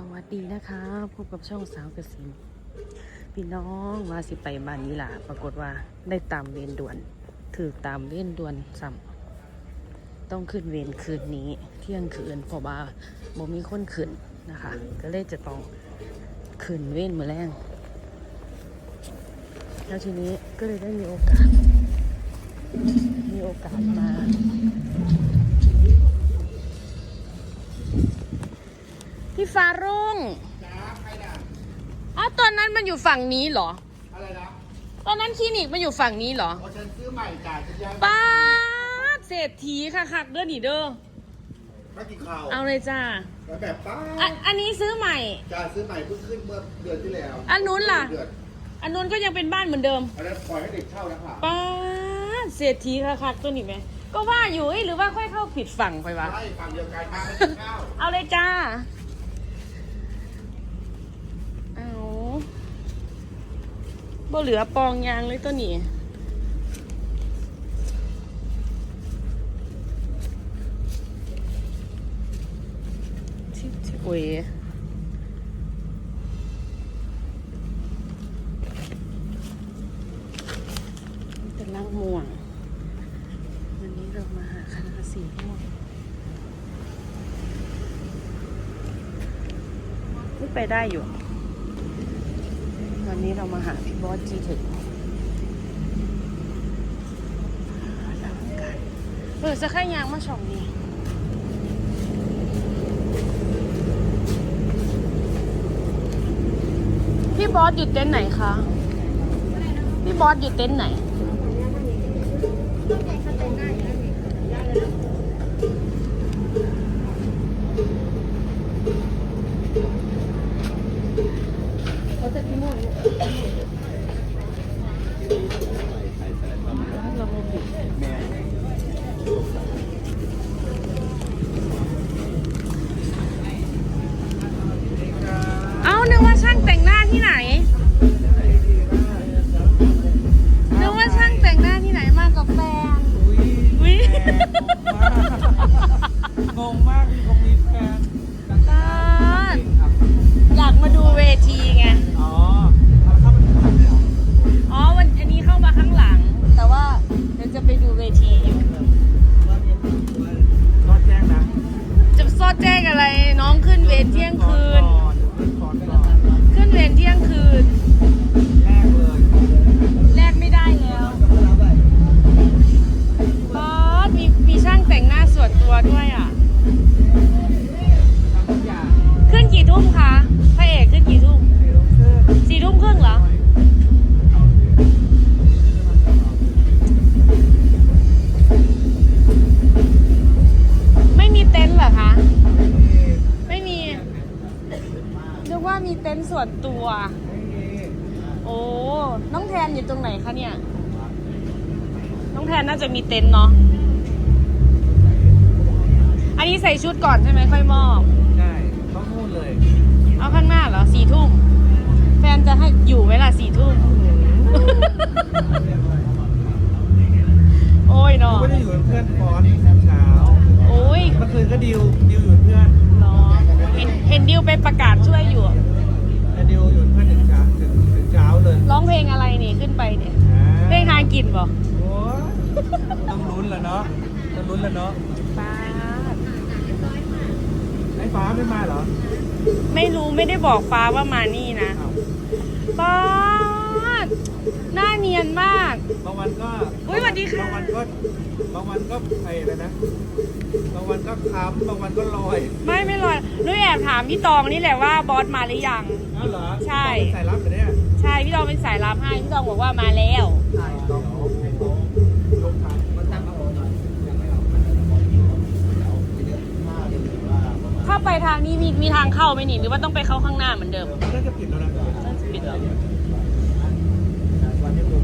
สวัสดีนะคะพบกับช่องสาวกสินพี่น้องมาสิไปบ้านนี้ล่ะ ปรากฏว่าได้ตามเวรด่วน ถือตามเวรด่วนซ้ำต้องขึ้นเวรคืนนี้ เที่ยงคืนเพราะว่าบ่มีคนขึ้นนะคะ ก็เลยจะต้องขึ้นเวรมือแรงแล้วทีนี้ก็เลยได้มีโอกาส มีโอกาสมา พี่ฟ้ารุ่งอ้าวตอนนั้นมันอยู่ฝั่งนี้เหรอ อะไรนะตอนนั้นคลินิกมันอยู่ฝั่งนี้เหรอเอาฉันซื้อใหม่จ่ายฉันยังป้าดเศรษฐีค่ะคักๆเด้อนี่เด้อ ไม่กินข้าวเอาเลยจ้าแล้วแบบป้าอันอันนี้ซื้อใหม่ จ่ายซื้อใหม่เพิ่งขึ้นเมื่อเดือนที่แล้วอันนู้นล่ะ เดือนอันนู้นก็ยังเป็นบ้านเหมือนเดิมอันนั้นปล่อยให้เด็กเช่าแล้วค่ะป้าดเศรษฐีค่ะคักๆตัวนี้ไหมก็ว่าอยู่เอ้ยหรือว่าค่อยเข้าผิดฝั่งไปวะ ใช่ฝั่งเดียวกันมาไม่กินข้าว เอาเลยจ้าเอา บ่เหลือปองยางเลยตัวนี้ชิชโอ้ยนี่เป็นล่างม่วง วันนี้เรามาหาคณะสีม่วงนี่ไปได้อยู่ วันนี้เรามาหาพี่บอสจีถึงเออจะแค่ยางมาช่องนี้พี่บอสอยู่เต็นท์ไหนคะ พี่บอสอยู่เต็นท์ไหน ตานอยากมาดูเวทีไงอ๋อเอาเข้ามาดูหนังเหรออ๋อวันอันนี้เข้ามาข้างหลัง แต่ว่าเดี๋ยวจะไปดูเวทีอยู่ก็แจ้งนะจะซอดแจ้งอะไรน้องขึ้นเวรเที่ยงคืนก่อนก่อน ต็นท์ส่วนตัวไม่มีโอ้ น้องแทนอยู่ตรงไหนคะเนี่ย น้องแทนน่าจะมีเต็นท์เนาะ อันนี้ใส่ชุดก่อนใช่ไหมค่อยมอบ ใช่ต้องพูดเลยเอาข้างหน้าเหรอสี่ทุ่ม แฟนจะให้อยู่ไหมล่ะสี่ทุ่ม โอ้ยเนาะ ไม่ได้อยู่เป็นเพื่อนฟอนเช้าโอ้ย เมื่อคืนก็ดิวดิวอยู่เป็นเพื่อน เนาะเห็นเห็นดิวไปประกาศช่วยอยู่แต่ ดิวอยู่เป็นเพื่อนถึงเช้าถึงถึงเช้าเลยร้องเพลงอะไรนี่ขึ้นไปเนี่ยอ่าเพลงหากินบ่โอ้ยต้องลุ้นแหละเนาะต้องลุ้นแหละเนาะป้าดไอ้ฟ้าไม่มาเหรอไม่รู้ไม่ได้บอกฟ้าว่ามานี่นะอ้าวป้าดหน้าเนียนมาก บางวันก็อุ๊ยสวัสดีค่ะ บางวันก็บางวันก็ไอ้อะไรนะบางวันก็ค้ำบางวันก็ลอย ไม่ไม่ลอยนุ้ย แอบถามพี่ตองนี่แหละว่าบอสมาหรือยัง อ้าวเหรอใช่ต้องเป็นสายลับเหรอเนี่ยใช่พี่ตองเป็นสายลับให้พี่ตองบอกว่ามาแล้วต้องให้เขาลงทางมันตั้งเอาหน่อยถ้าไปทางนี้มีมีทางเข้าไหมนี่หรือว่าต้องไปเข้าข้างหน้าเหมือนเดิมน่าจะปิดแล้วนะปิดแล้ว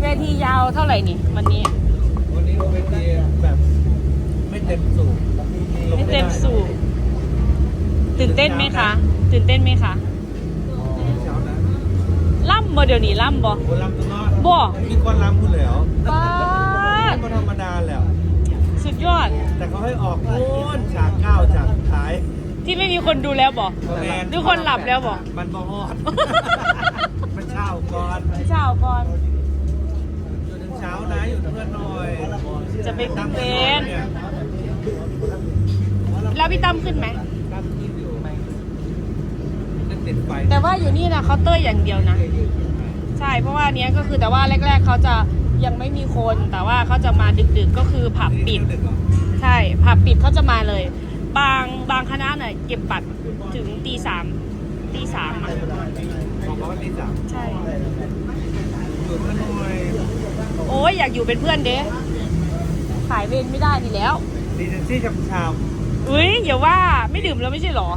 เวทียาวเท่าไหร่นี่วันนี้ วันนี้เราไปตีแบบไม่เต็มสูบลงไม่เต็มด้สูบ ตื่นเต้นไหมคะ ตื่นเต้นไหมคะเช้านะล่ำบ่เดี๋ยวนี้ล่ำบ่โอ้ลำตัวน้อยบ่มีคนลำคุณแล้วป้าดก็ธรรมดาแล้ว สุดยอด แต่เขาให้ออกโน่นฉากเก้าฉากสุดท้ายที่ไม่มีคนดูแล้วบอกแมทุกคนหลับแล้วบอกมันบ่ฮอดมันเช้าก่อนเช้าก่อน อยู่ถึงเช้านะอยู่เพื่อนหน่อย จะไปขึ้นเวรเนี่ยแล้วพี่ตั้มขึ้นไหมตั้งที่อยู่ นั่นติดไฟแต่ว่าอยู่นี่นะเคาน์เตอร์อย่างเดียวนะ ใช่เพราะว่าอันเนี้ยก็คือแต่ว่าแรก ๆเขาจะยังไม่มีคนแต่ว่าเขาจะมาดึกๆก็คือผับปิดดึกเหรอใช่ผับปิดเขาจะมาเลย บางบางคณะเนี่ยเก็บบัตรถึงตีสามตีสามอะบอกว่าตีสามใช่อยู่เพื่อนหน่อยโอ้ยอยากอยู่เป็นเพื่อนเด้ขายเวรไม่ได้ดีแล้วดีเจนซี่ชำชามอุ้ยอย่าว่าไม่ดื่มแล้วไม่ใช่หรอ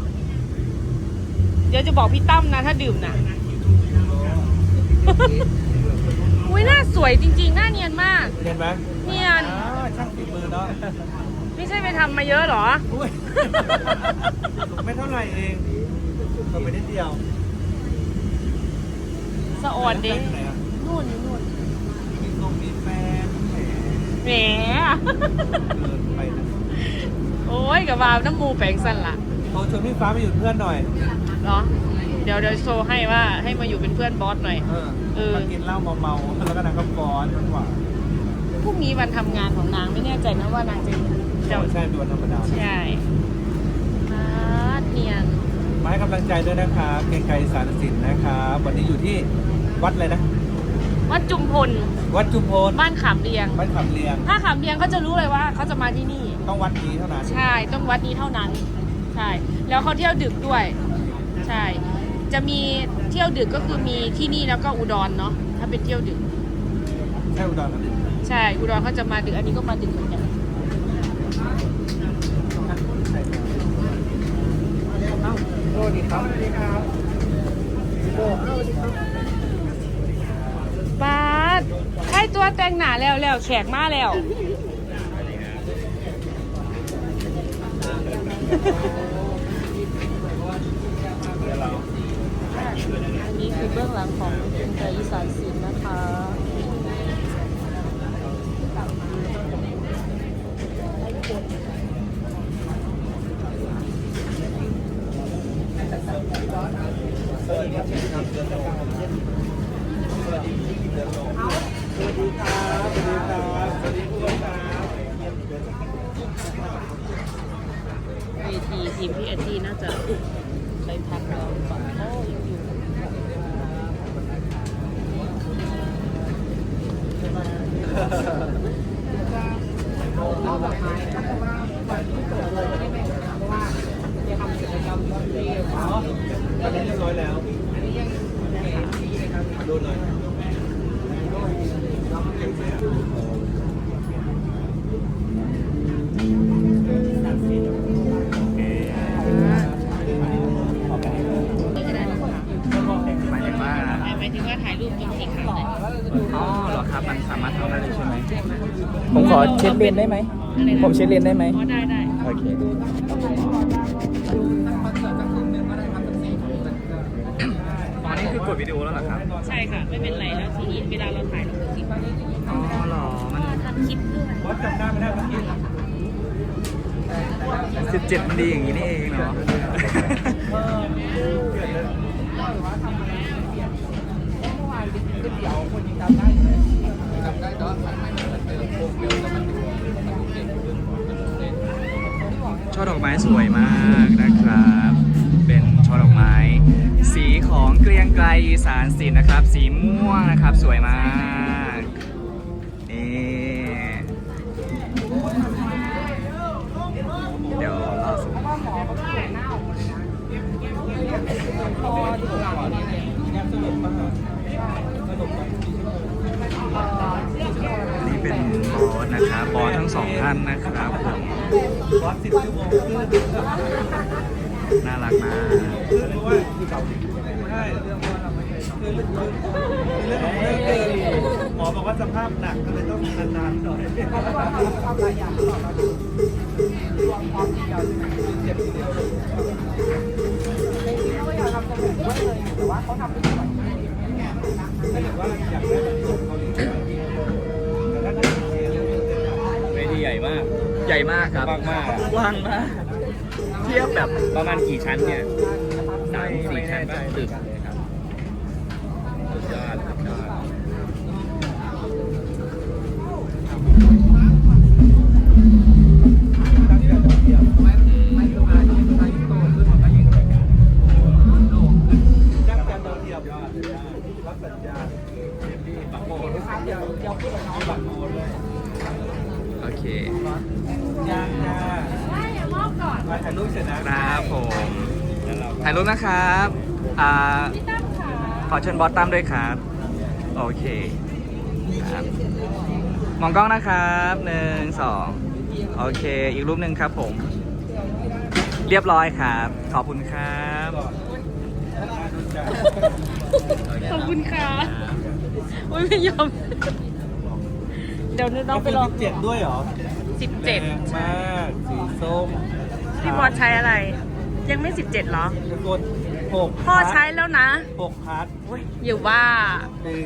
เดี๋ยวจะบอกพี่ตั้มนะถ้าดื่มนะอุ้ยหน้าสวยจริงๆ หน้าเนียนมาก เห็นไหมเนียนอ่าช่างฝีมือเนาะไม่ใช่ไปทำมาเยอะหรอ อุ้ย ไม่เท่าไหร่เองก็ไปนิดเดียวสะอ่อนเด้ไหนอะนู่นนู่นมีตรงมีแฟนแหมแหม เกินไปนะโอ้ยกับวาวน้ำมูแปลงสั่นละโทรชวนพี่ฟ้ามาอยู่เพื่อนหน่อย เหรอ เดี๋ยวเดี๋ยวโชว์ให้ว่าให้มาอยู่เป็นเพื่อนบอสหน่อย เออเออ มากินเหล้าเมาๆแล้วก็นั่งกับกอนมันหวานพรุ่งนี้วันทำงานของนางไม่แน่ใจนะว่านางจะแต่จะใช่เป็นวันธรรมดา ใช่มาดเนียนมาให้กำลังใจด้วยนะครับเกรียงไกรสารสินนะครับวันนี้อยู่ที่วัดอะไรนะ วัดจุมพล วัดจุมพลบ้านขามเรียงบ้านขำเลียง ถ้าขามเรียงเขาจะรู้เลยว่าเขาจะมาที่นี่ ต้องวัดนี้เท่านั้นใช่ ต้องวัดนี้เท่านั้น ใช่ แล้วเขาเที่ยวดึกด้วย ใช่ จะมีเที่ยวดึกก็คือมีที่นี่แล้วก็อุดรเนาะถ้าเป็นเที่ยวดึก ใช่อุดรธานีใช่ อุดรเขาจะมาดึกอันนี้ก็มาดึกเหมือนกันสวัสดีครับสวัสดีครับบาสให้ตัวแต่งหนาแล้วแล้วแขกมาแล้ว อันนี้ คือเบื้องหลังของเป็นไทยอีสานศิลป์นะคะสวัสดีครับสวัสดีครับสวัสดีผู้ครับเวทีทีมพี่เอทีน่าจะ เช็ดเลนได้ไหมอะไรนะผมเช็ดเลนได้ไหมอ๋อได้ได้โอเคอ๋อนี่คือกดวิดีโอแล้วเหรอครับ ใช่ค่ะไม่เป็นไรแล้วทีนี้เวลาเราถ่ายเราก็คิดว่าอ๋อเหรอ มันทำคลิปด้วยวัดจำได้ไม่ได้เมื่อกี้17มันดีอย่างนี้นี่เองเนาะช่อดอกไม้ สวยมากนะครับ เป็นช่อดอกไม้ สีของเกรียงไกรอีสานศิลป์นะครับ สีม่วงนะครับสวยมากนี่เดี๋ยวรอสูงนี่เป็นบอสนะครับบอสทั้งสองท่านนะครับผมวัดสิบชั่วโมงครึ่ง น่ารักมากคือเพราะว่าที่เก่าใช่เรื่องว่าเราไม่คือเรื่องเรื่องของเรื่องคือหมอบอกว่าสภาพหนักก็เลยต้องนานๆหน่อยถ้าเกิดว่าอยากได้แบบเกาห ใหญ่มากใหญ่มากครับกว้างมากกว้างมากถทียบแบบประมาณกี่ชั้นเนี่ยสามสี่ชั้นป่ะตึกยอดยอดายรูปนะครับอ่าขอเชิญบอสตั้มด้วยครับ โอเคครับมองกล้องนะครับหนึ่งสองโอเค อีกรูปหนึ่งครับผม เรียบร้อยครับ ขอบคุณครับ ขอบคุณค่ะโอ้ยไม่ยอม เดี๋ยวน้องไปลองเจ็ดด้วยเหรอสิบเจ็ดแรงมากสีส้มพี่บอสใช้อะไร ยังไม่สิบเจ็ดหรอตะกดหกพ่อใช้แล้วนะหกพัดโอ้ยอยู่ว่าหนึ่ง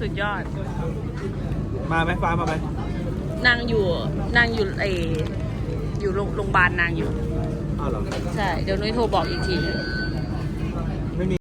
สุดยอด มาไหมฟ้ามาไหมนางอยู่นางอยู่เอออยู่โรงโรงพยาบาลนางอยู่ อ้าวเหรอ ใช่ เดี๋ยวนุ้ยโทรบอกอีกทีอ